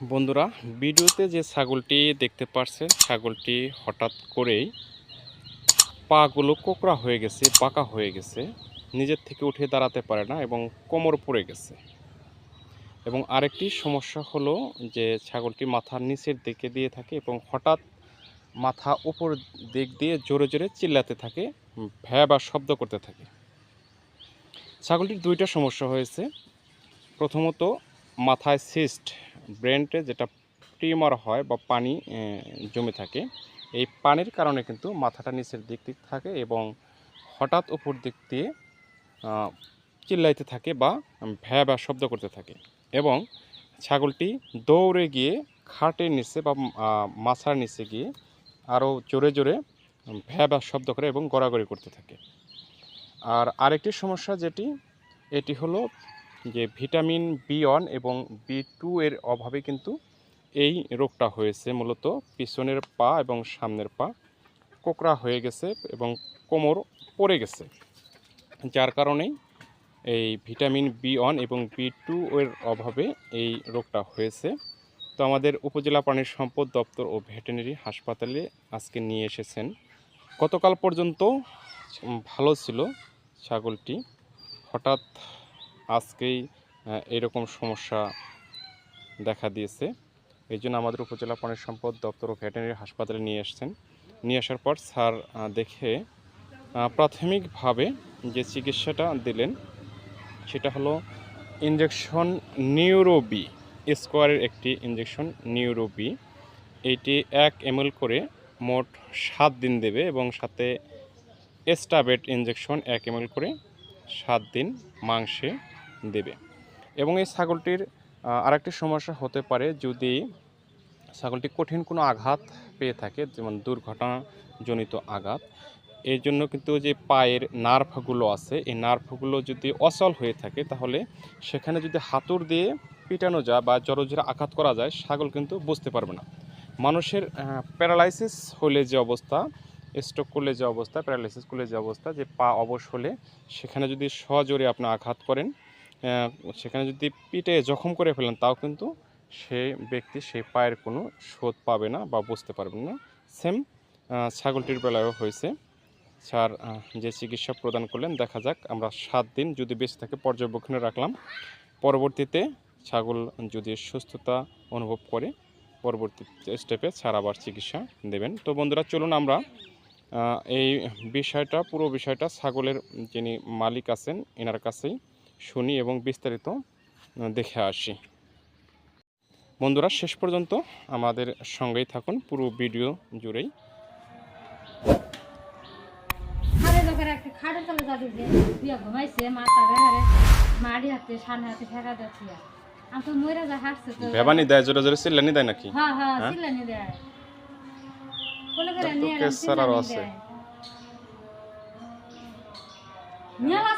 বন্ধুরা, ভিডিওতে যে ছাগলটি দেখতে পাচ্ছেন ছাগলটি হঠাৎ করেই পাগুলো কোকড়া হয়ে গেছে পাকা হয়ে গেছে, নিজের থেকে উঠে দাঁড়াতে পারে না এবং কোমর পড়ে গেছে। এবং আরেকটি সমস্যা হলো যে ছাগলটি মাথার নিচের দিকে দিয়ে থাকে এবং হঠাৎ মাথা উপর দিক দিয়ে জোরে জোরে চিল্লাতে থাকে, ভ্যা বা শব্দ করতে থাকে। ছাগলটির দুইটা সমস্যা হয়েছে। প্রথমত, মাথায় সিস্ট ব্রেনটে যেটা টিউমার হয় বা পানি জমে থাকে, এই পানির কারণে কিন্তু মাথাটা নিচের দিক দিক থাকে এবং হঠাৎ উপর দিক দিয়ে চিল্লাইতে থাকে বা ভ্যা বা শব্দ করতে থাকে এবং ছাগলটি দৌড়ে গিয়ে খাটের নিচে বা মাছার নিচে গিয়ে আরও জোরে জোরে ভ্যা বা শব্দ করে এবং গড়াগড়ি করতে থাকে। আর আরেকটি সমস্যা যেটি, এটি হলো যে ভিটামিন বি ওয়ান এবং বি টু এর অভাবে কিন্তু এই রোগটা হয়েছে। মূলত পিছনের পা এবং সামনের পা কোকড়া হয়ে গেছে এবং কোমর পড়ে গেছে। যার কারণেই এই ভিটামিন বি ওয়ান এবং বি টু এর অভাবে এই রোগটা হয়েছে। তো আমাদের উপজেলা প্রাণী সম্পদ দপ্তর ও ভেটেরিনারি হাসপাতালে আজকে নিয়ে এসেছেন। গতকাল পর্যন্ত ভালো ছিল ছাগলটি। হঠাৎ আজকেই এরকম সমস্যা দেখা দিয়েছে। এই জন্য আমাদের উপজেলা প্রাণী সম্পদ দপ্তর ও ভেটেরিনারি হাসপাতালে নিয়ে এসেছেন। নিয়ে আসার পর স্যার দেখে প্রাথমিকভাবে যে চিকিৎসাটা দিলেন, সেটা হলো ইঞ্জেকশন নিউরোবি, স্কোয়ারের একটি ইঞ্জেকশন নিউরোবি। এইটি এক এমএল করে মোট সাত দিন দেবে এবং সাথে এস্টাবেট ইঞ্জেকশন এক এমএল করে সাত দিন মাংসে দেবে। এবং এই ছাগলটির আরেকটি সমস্যা হতে পারে যদি ছাগলটি কঠিন কোনো আঘাত পেয়ে থাকে, যেমন দুর্ঘটনাজনিত আঘাত, এর জন্য কিন্তু যে পায়ের নার্ভগুলো আছে, এই নার্ভগুলো যদি অচল হয়ে থাকে, তাহলে সেখানে যদি হাতুড় দিয়ে পিটানো যায় বা জড়জোড়ে আঘাত করা যায়, ছাগল কিন্তু বুঝতে পারবে না। মানুষের প্যারালাইসিস হলে যে অবস্থা, স্ট্রোক করলে যে অবস্থা, প্যারালাইসিস করলে যে অবস্থা, যে পা অবশ হলে সেখানে যদি সজোরে আপনি আঘাত করেন সেখানে যদি পিঠে জখম করে ফেলেন, তাও কিন্তু সে ব্যক্তি সেই পায়ের কোনো শোধ পাবে না বা বুঝতে পারবেন না। সেম ছাগলটির বেলায়ও হয়েছে। স্যার যে চিকিৎসা প্রদান করলেন, দেখা যাক আমরা সাত দিন যদি বেঁচে থাকে, পর্যবেক্ষণে রাখলাম। পরবর্তীতে ছাগল যদি সুস্থতা অনুভব করে, পরবর্তী স্টেপে স্যার আবার চিকিৎসা দেবেন। তো বন্ধুরা, চলুন আমরা এই বিষয়টা, পুরো বিষয়টা ছাগলের যিনি মালিক আছেন, এনার কাছেই শুনি এবং বিস্তারিত দেখে আসি। বন্ধুরা শেষ পর্যন্ত আমাদের সঙ্গেই থাকুন পুরো ভিডিও জুড়েই। খাড়ে লোকের একটা খাড়ে চলে যাবে যে দিয়া ঘুমাইছে মাথা রেহারে মাড়ি হাতে সামনে হাতে ফেকা যাচ্ছে আমি তো মরে যা হাসছে তো ভেবানি দেয় জোরে জোরে চিল্লানি দেয় নাকি? হ্যাঁ হ্যাঁ হ্যাঁ? দেয়। কোলে করে নিয়ে কেস ছাড়ারও চিল্লানি আছে। মেলা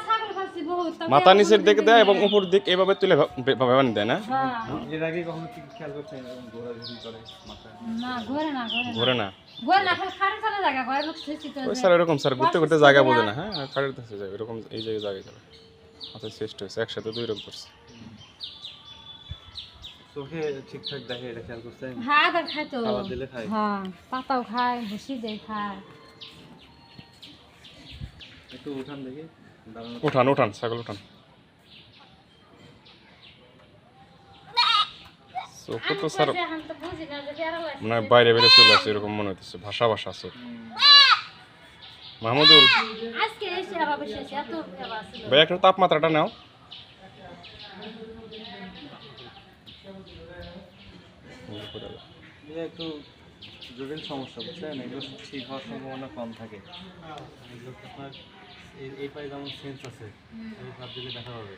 মাথা নিচের দিকে দেয় এবং উপর দিক এভাবে তুলে ভে- ভে- দেয় না? হ্যাঁ। এর আগে কখনো কি খেয়াল না ঘরে না ওই স্যার এরকম স্যার ঘুরতে ঘুরতে জায়গা বোঝে না হ্যাঁ খাড়ির কাছে যায় এরকম এই জায়গায় জায়গায় চলে। মাথায় চেষ্ট হয়েছে একসাথে দুই চোখে ঠিকঠাক দেখে এটা খেয়াল করছেন হ্যাঁ আদার খায় তো। খাবার দিলে খায়? হ্যাঁ পাতাও খায় ভুসি দেয় খায়। একটু উঠান দেখি। উঠান উঠান, ছাগল উঠান। চোখ তো স্যার মানে বাইরে বেরিয়ে চলে আসছে, এরকম মনে হচ্ছে ভাষা ভাষা চোখ মাহমুদুল। ভাই, একটু তাপমাত্রাটা নাও। একটু জটিল সমস্যা, বুঝছেন? এগুলো ঠিক হওয়ার সম্ভাবনা কম থাকে। এই- এই পায়ে যেমন সেন্স আছে এই পার দিলে দেখা হবে।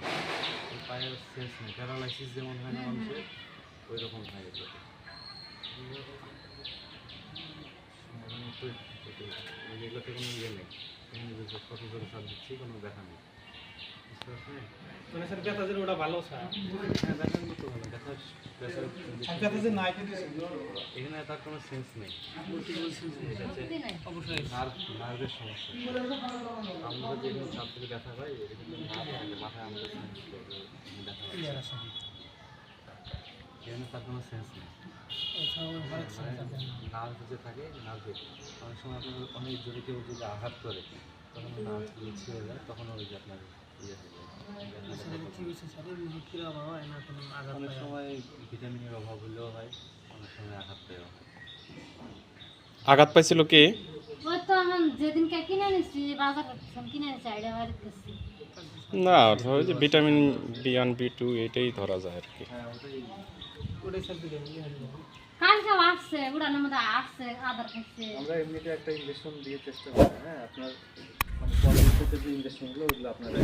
এই পায়ের সেন্স নেই। প্যারালাইসিস যেমন হয় না মানুষের ওই রকম হয়। মানে এগুলোতে কোনো ইয়ে নেই। কত জোরে সার দিচ্ছি কোনো দেখা নেই? ওটা ভালো হ্যাঁ এখানে তার কোনো সেন্স নেই অবশ্যই নার্ভ সমস্যা আমরা যে এখানে থেকে ব্যথা পাই নার্ভ মাথায় আমাদের এখানে তার কোনো সেন্স নেই নার্ভ যে থাকে নার্ভে অনেক সময় অনেক জোরে কেউ যদি আঘাত করে তখন নার্ভগুলো ছিঁড়ে যায় তখন ওই যে আপনার অনেক সময় ভিটামিনের অভাব হলেও হয় অনেক সময় আঘাত পেয়েও হয়। আঘাত পাইছিল কে? না ওই যে vitamin B one B two এটাই ধরা যায় আর কি। হ্যাঁ কালকে আসছে, উড়ানোর মধ্যে আসছে, আদার খাচ্ছে আমরা এমনিতে একটা ইঞ্জেকশন দিয়ে চেষ্টা করি হ্যাঁ? আপনার মানে পরবর্তীতে যে ইঞ্জেকশনগুলো ওগুলো আপনারা